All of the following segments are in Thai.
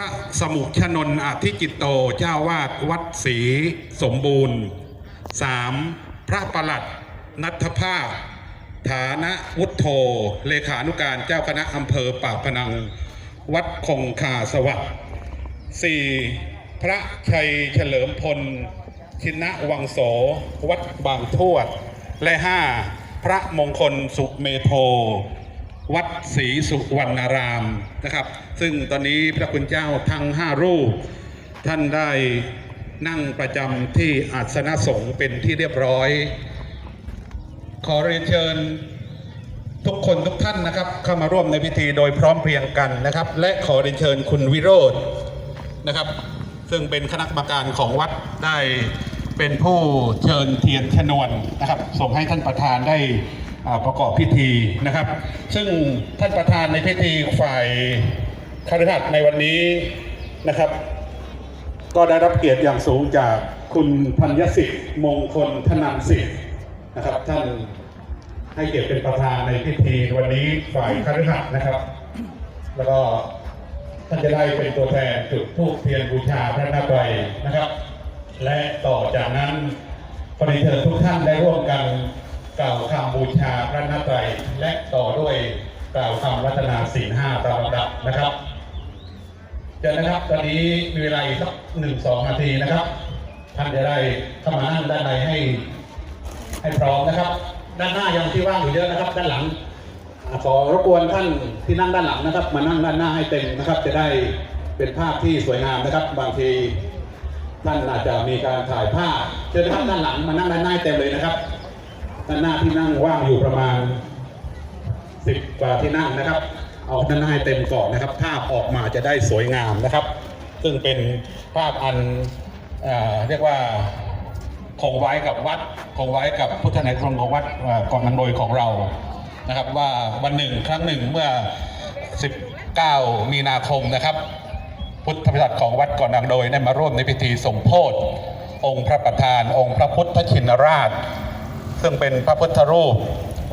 ระสมุชนนท์อธิจิตโตเจ้าวาดวัดศรีสมบูรณ์ 3. พระประหลัด นัทภาพ ฐานะวุฒโธเลขานุการเจ้าคณะอำเภอปากพนัง วัดคงคาสวัสดิ์ 4. พระชัยเฉลิมพล ชินะวังโส วัดบางทวด และ 5. พระมงคลสุเมโท วัดศรีสุวรรณารามนะครับ ซึ่งตอนนี้พระคุณเจ้าทั้ง 5 รูป ท่านได้นั่งประจำที่อาสนะสงฆ์เป็นที่เรียบร้อย ขอเรียนเชิญทุกคนทุกท่านนะครับ เข้ามาร่วมในพิธีโดยพร้อมเพรียงกันนะครับ และขอเรียนเชิญคุณวิโรธนะครับ ซึ่งเป็นคณะกรรมการของวัดได้เป็นผู้เชิญเทียนชนวนนะครับ ส่งให้ท่านประธานได้ ประกอบพิธีนะครับ ซึ่งท่านประธานในพิธีฝ่ายคฤหัสถ์ในวันนี้นะครับ ก็ได้รับเกียรติอย่างสูงจากคุณพัญญสิทธิ์มงคลธนันสิทธิ์นะครับ ท่านให้เกียรติเป็นประธานในพิธีวันนี้ฝ่ายคฤหัสถ์นะครับ แล้วก็ท่านจะได้เป็นตัวแทนจุดธูปเทียนบูชาพระนาไตรนะครับ และต่อจากนั้นขอเรียนเชิญทุกท่านได้ร่วมกัน กล่าวคำบูชาพระนาไตรัยและต่อด้วยกล่าวคำรัตนาศีลห้าตามลำดับนะครับเดี๋ยวนะครับ ตอนนี้มีเวลาอีกสักหนึ่งสองนาทีนะครับ ท่านจะได้เข้ามานั่งด้านในให้ ให้พร้อมนะครับ ด้านหน้ายังที่ว่างอยู่เยอะนะครับ ด้านหลังขอรบกวนท่านที่นั่งด้านหลังนะครับ มานั่งด้านหน้าให้เต็มนะครับ จะได้เป็นภาพที่สวยงามนะครับ บางทีท่านอาจจะมีการถ่ายภาพเชิญนะครับด้านหลังมานั่งด้านหน้าเต็มเลยนะครับ ด้านหน้าที่นั่งว่างอยู่ประมาณสิบกว่าที่นั่งนะครับ เอาด้านหน้าให้เต็มก่อนนะครับ ภาพออกมาจะได้สวยงามนะครับ ซึ่งเป็นภาพอันเอเรียกว่าคงไว้กับวัดคงไว้กับพุทธในกรงของวัดเอ่อเกาะนังโดยของเรานะครับ ว่าวันหนึ่งครั้งหนึ่งเมื่อ 19 มีนาคมนะครับ พุทธบริษัทของวัดเกาะนางโดยได้มาร่วมในพิธีสมโพธิองค์พระประธาน องค์พระพุทธชินราช ซึ่งเป็นพระพุทธรูป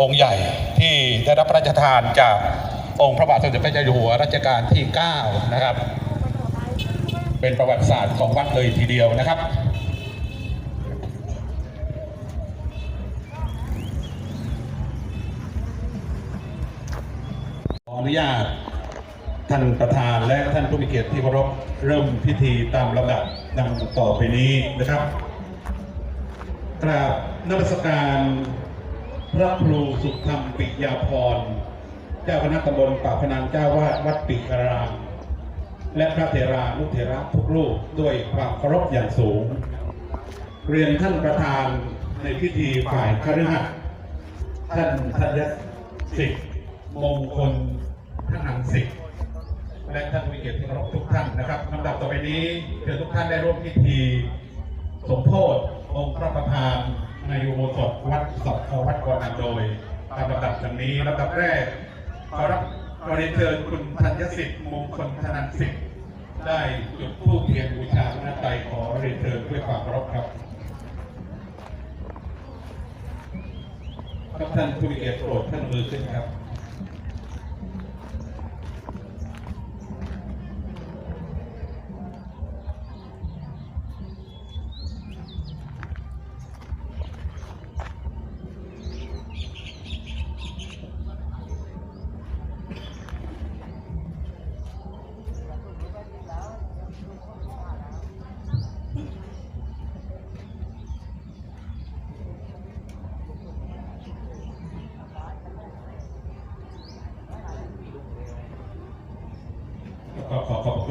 องค์ใหญ่ที่ได้รับพระราชทานจากองค์พระบาทสมเด็จพระเจ้าอยู่หัวรัชกาลที่ 9 นะครับ เป็นประวัติศาสตร์ของวัดเลยทีเดียวนะครับขออนุญาตท่านประธานและท่านผู้มีเกียรติที่เคารพเริ่มพิธีตามลำดับดังต่อไปนี้นะครับ กราบนมัสการพระครูสุธรรมปิยาพร เจ้าคณะตำบลปากพนังเจ้าวาดวัดปิการาม และพระเถรานุเถระทุกรูปด้วยความเคารพอย่างสูง เรียนท่านประธานในพิธีฝ่ายคฤหัสถ์ท่านธัญสิทธิ์มงคลท่านังสิทธิ์และท่านผู้มีเกียรติที่เคารพทุกท่านนะครับลำดับต่อไปนี้เชิญทุกท่านได้ร่วมพิธีสมโพธิ องค์พระประธานในอุโบสถวัดสัพวัดกอนโดยตามลำดับดังนี้ลำดับแรกขอรับขอเรียนเชิญคุณธัญสิทธิ์มงคลธนันสิทธิ์ได้จุดธูปเทียนบูชาพระนาไตรขอเรียนเชิญด้วยความเคารพครับครับท่านผู้มีเกียรติโปรดท่านมือขึ้นครับ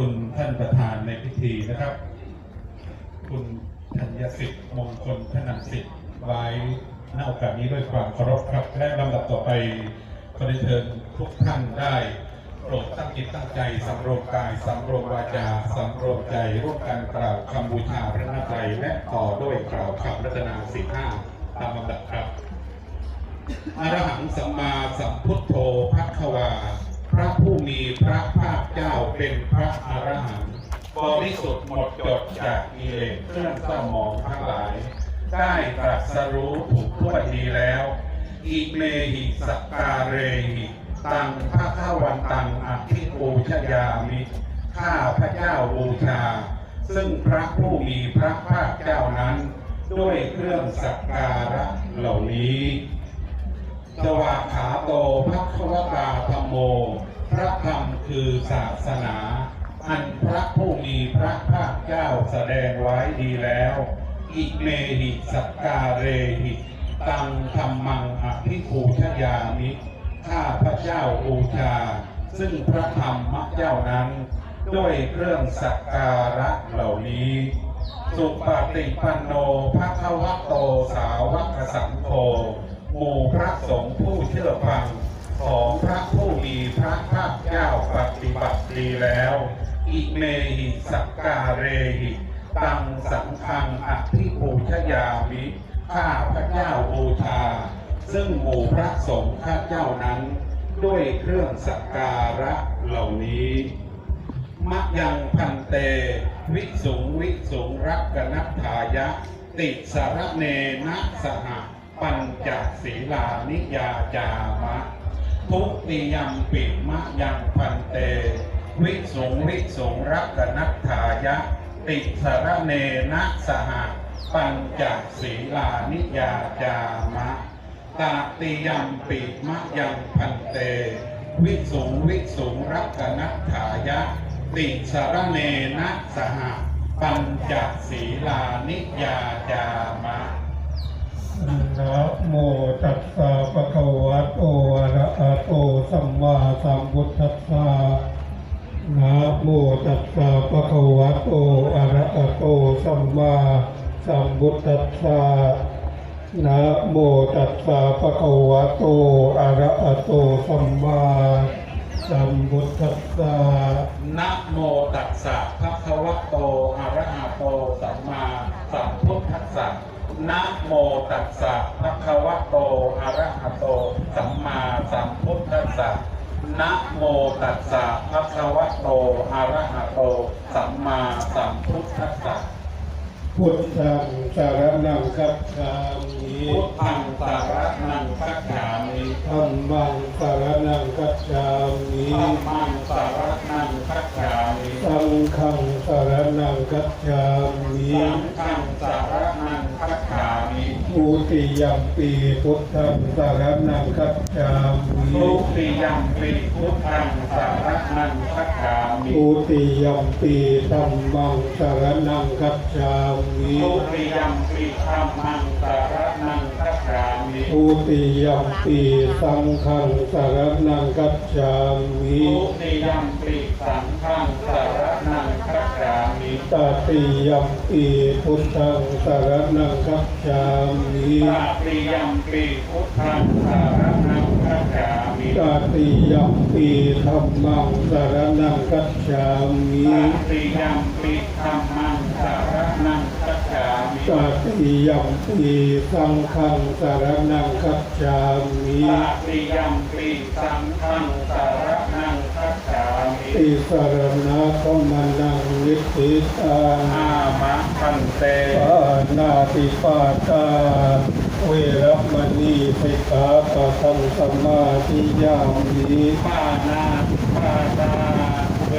คุณท่านประธานในพิธีนะครับ คุณธัญสิทธิ์มงคลธนันสิทธิ์ไว้ณโอกาสนี้ด้วยความเคารพครับ และลำดับต่อไปขอได้เชิญทุกท่านได้โปรดตั้งจิตตั้งใจสำรวมกายสำรวมวาจาสำรวมใจร่วมกันกล่าวคำบูชาพระนาไตรและต่อด้วยกล่าวคำรัตนาสี่ห้าตามลำดับครับอรหังสัมมาสัมพุทโธภควา พระผู้มีพระภาคเจ้าเป็นพระอรหันต์บริสุทธิ์หมดจดจากกิเลสเครื่องเศร้าหมองทั้งหลาย ได้ตรัสรู้ถูกทั่วดีแล้ว อิเมหิสกการเรหิตังพระข้าวันตังอภิปูชยามิข้าพระเจ้าบูชา ซึ่งพระผู้มีพระภาคเจ้านั้น ด้วยเครื่องสักการะเหล่านี้ สวากขาโตพระควตาธรรมโม พระธรรมคือศาสนา อันพระผู้มีพระภาคเจ้าแสดงไว้ดีแล้ว อิเมหิสักการเรหิตังธรรมังอภิภูชยามิข้าพระเจ้าบูชา ซึ่งพระธรรมเจ้านั้น ด้วยเครื่องสักการะเหล่านี้ สุปฏิปันโนภะคะวะโตสาวกสังโฆ หมู่พระสงฆ์ผู้เชื่อฟังของพระผู้มีพระภาคเจ้าปฏิบัติดีแล้ว อิเมหิสักการเรหิตังสังฆังอภิปูชยามิข้าพระเจ้าบูชาซึ่งหมู่พระสงฆ์ข้าเจ้านั้น ด้วยเครื่องสักการะเหล่านี้ มะยังพันเต วิสุงวิสุงรักกนัตถายะ ติสารเนนะสห ปัญจศีลานิยาจามะ ทุติยมปิมะยังพันเต วิสุงวิสุงรักนัตถายะ ติสารเนนะสหปัญจศีลานิยาจามะ ตาติยมปิมะยังพันเต วิสุงวิสุงรักนัตถายะ ติสารเนนะสหปัญจศีลานิยาจามะ นะโมตัสสะภะคะวะโตอะระหะโตสัมมาสัมพุทธัสสะนะโมตัสสะภะคะวะโตอะระหะโตสัมมาสัมพุทธัสสะนะโมตัสสะภะคะวะโตอะระหะโตสัมมาสัมพุทธัสสะนะโมตัสสะภะคะวะโตอะระหะโตสัมมาสัมพุทธัสสะ นะโมตัสสะภะคะวะโต อะระหะโต สัมมาสัมพุทธัสสะนะโมตัสสะภะคะวะโต อะระหะโต สัมมาสัมพุทธัสสะพุทธังสารนังคัจฉามิพุทธังสารนังคัจฉามิธัมมังสารนังคัจฉามิธัมมังสารนังคัจฉามิสังฆังสารนังคัจฉามิสังฆังสารนังคัจฉามิ ทุติยัมปีพุทธังสารนังคัจฉามิทุติยัมปิพุทธังสารนังคัจฉามิทุติยัมปีธัมมังสารนังคัจฉามิทุติยัมปิธัมมังสารนังคัจฉามิทุติยัมปีสังฆังสารนังคัจฉามิทุติยัมปิสังฆั ตติยัมปีพุทธังสารนังคัจฉามิตาติยัมปิพุทธังสารนังคัจฉามิตติยัมปีธัมมังสารนังคัจฉามิตาติยัมปิธัมมังสารนังคัจฉามิตติยัมปีสังฆังสารนังคัจฉามิตาติยัมปิสังฆังสารนังคัจฉามิติสรณะขมนังนิธิตังอามะพันเตปานาติปาตาเวรมณีสิกขาปะทังสมาธิยามิปานาปาตาเว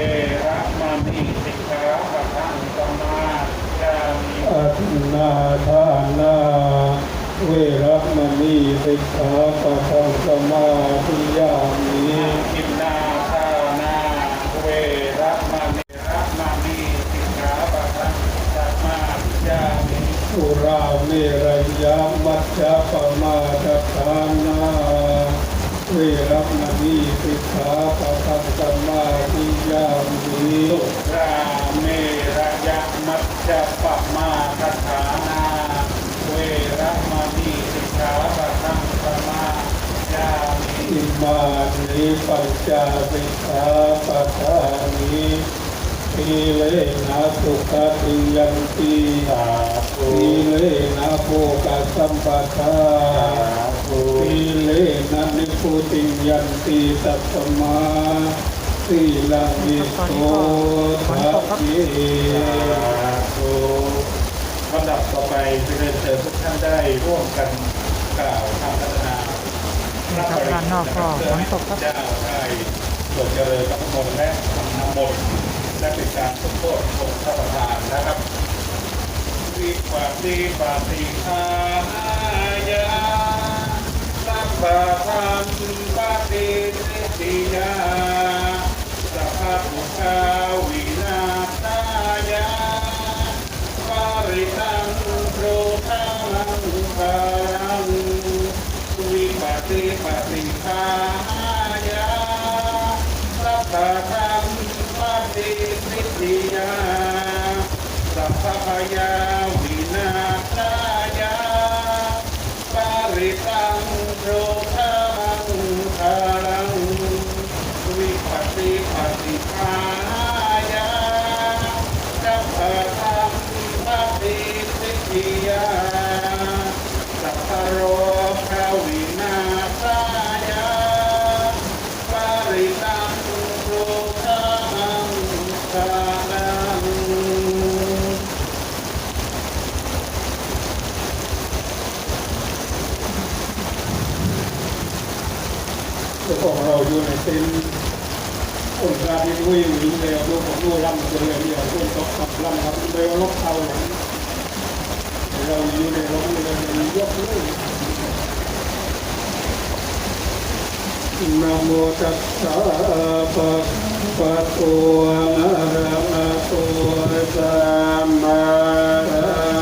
รมณีสิกขาปะทังสมาจามิอัตนาทานาเวรมณีสิกขาปะทังสมาธิยามิ สุราเมรยามัจจปมาทฐานาเวรมณีสิกขาปะทังสมาธิยามิราเมรยะมัจจปมาคฐานาเวระมณีสิกขาปะทังสมาจามิมานิปัญจสิกขาปะทานิ ทีเลนะสุขติยันติทีเลนะโภกสัมปทาทีเลนะนิพุติยันติตัสมาสีลังวิโสทัพพิลำดับต่อไปจะเรียนเชิญทุกท่านได้ร่วมกันกล่าวคำพัฒนาครับด้านนอกก็ฝนตกครับเจ้าได้โปรดเจริญพระพุทธมนและธรรมนมนต์ และเป็นการสมโภชของพระประธานนะครับวิปัสสิปัสสิทายาสัพปทันปฏิสิยาสัพพุทาวินาทายาปริตังโรคังภารังวิปัสสิปัส จ้าของเราอยู่ในเส้นคนราที่รู้วยู่รู้เร็วรู้ของรู้ร่ำเร็วเดียวคนตกตับร่ำครับเร็วลบเท่าเราอยู่ในร่มเร็วยกลูกนะโมตัสสะปะปะโตนะระหะโตสัมมา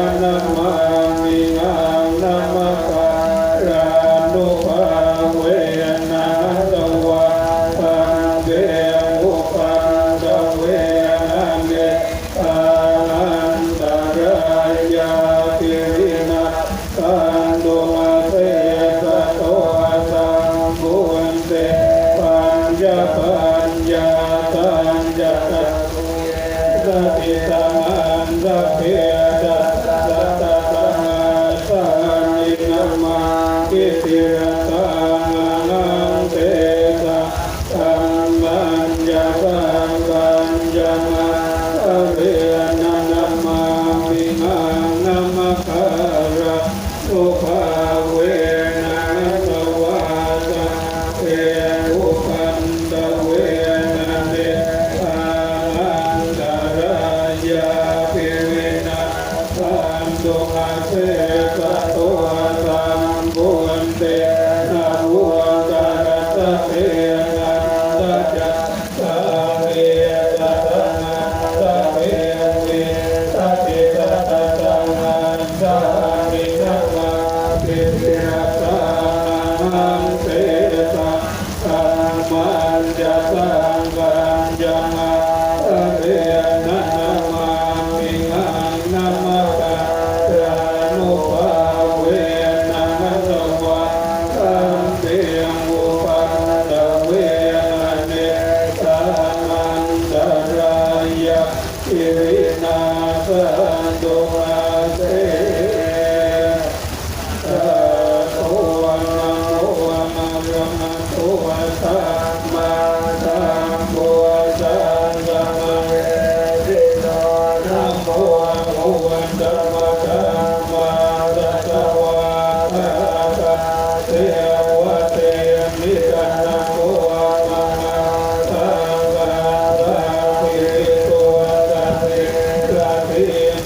وسلم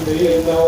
the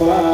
ญ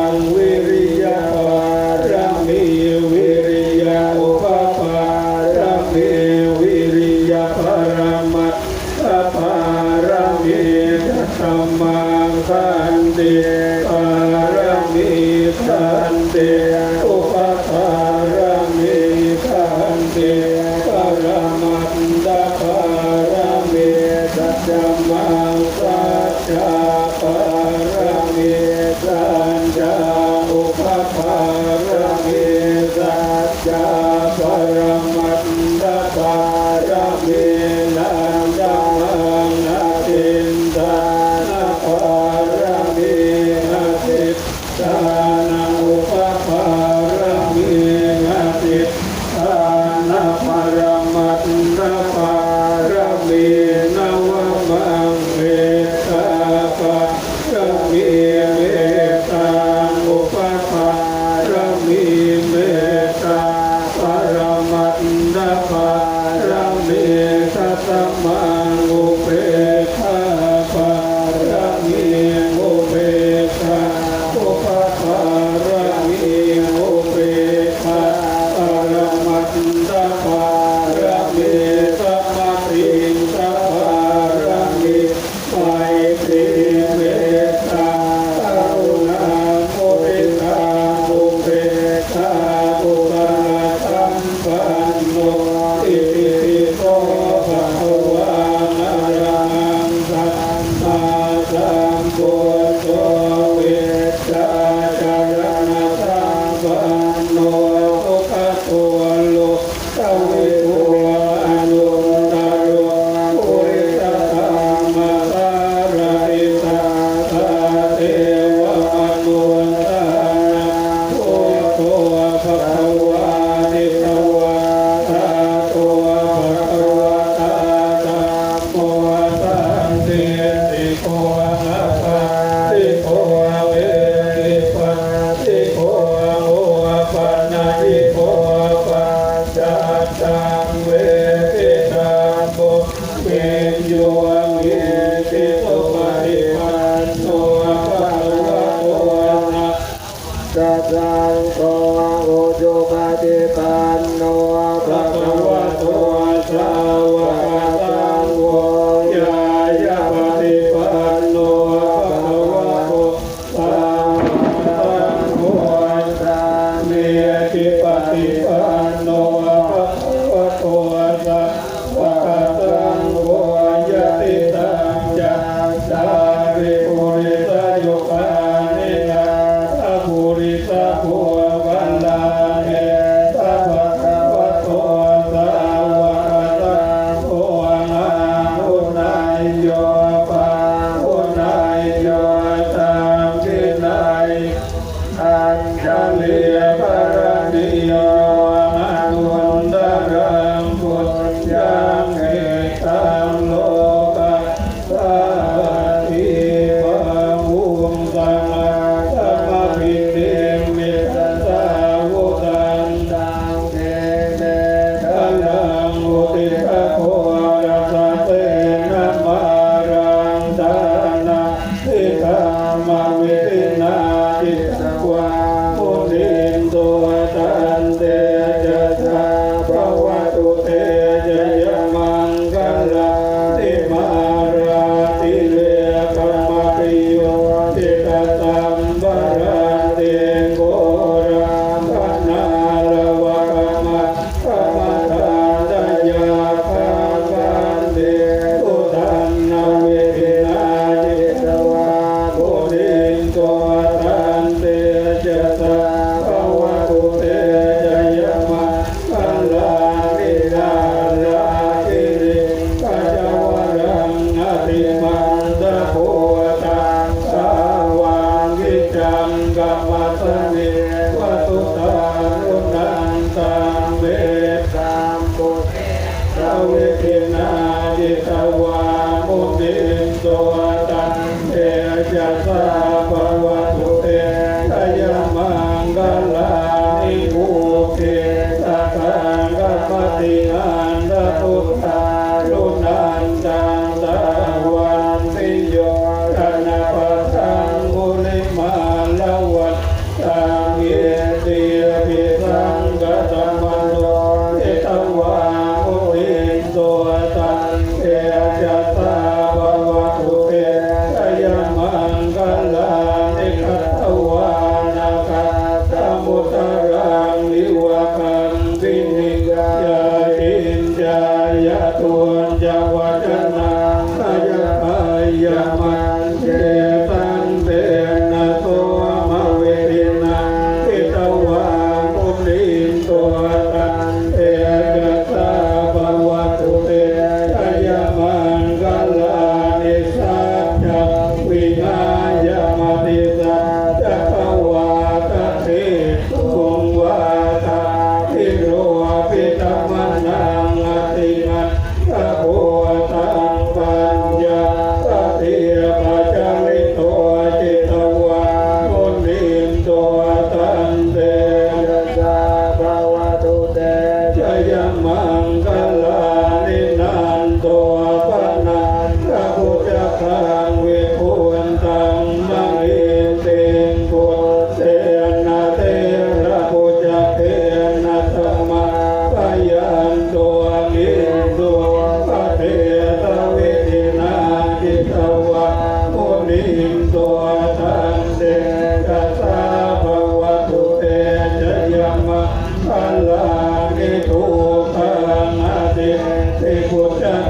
Hare Maria.